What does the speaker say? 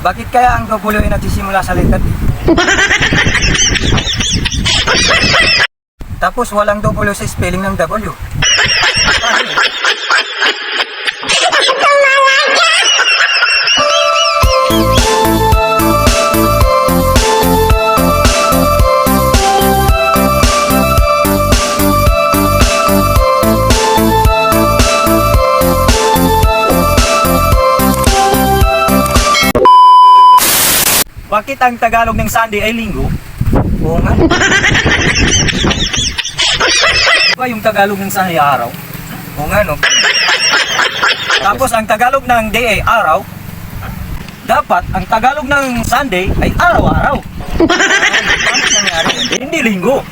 Bakit kaya ang W ay nagsisimula sa letter D? Tapos walang W sa spelling ng W. Bakit ang Tagalog ng Sunday ay linggo? Oo nga. Ba yung Tagalog ng Sunday ay araw? Oo nga, no? Tapos ang Tagalog ng day ay araw. Dapat ang Tagalog ng Sunday ay araw-araw. Paano nangyari? Hindi linggo.